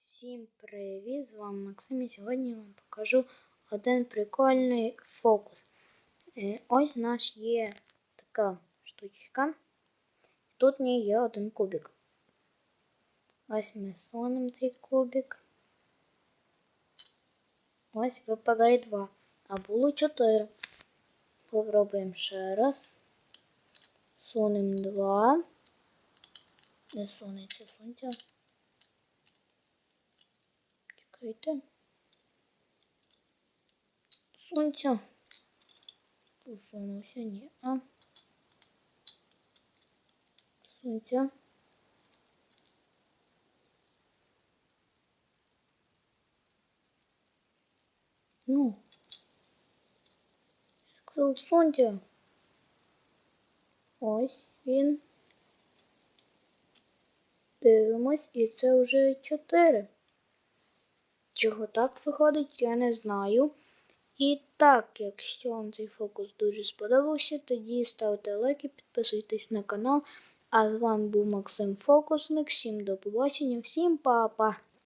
Всім привіт! З вами Максим і сьогодні я вам покажу один прикольний фокус. Е, Ось у нас є така штучка. Тут в ній є один кубик. Ось ми сунемо цей кубик. Ось випадає два. А було чотири. Попробуємо ще раз. Сунемо два. Не сунеться, сунеться. Чекайте. Сонця. Посунувся, ні. А. Сонця. Ну. Сказав сонця. Ось він. Дивимось, і це вже чотири. Чого так виходить, я не знаю. І так, якщо вам цей фокус дуже сподобався, тоді ставте лайки, підписуйтесь на канал. А з вами був Максим Фокусник. Всім до побачення, всім па-па!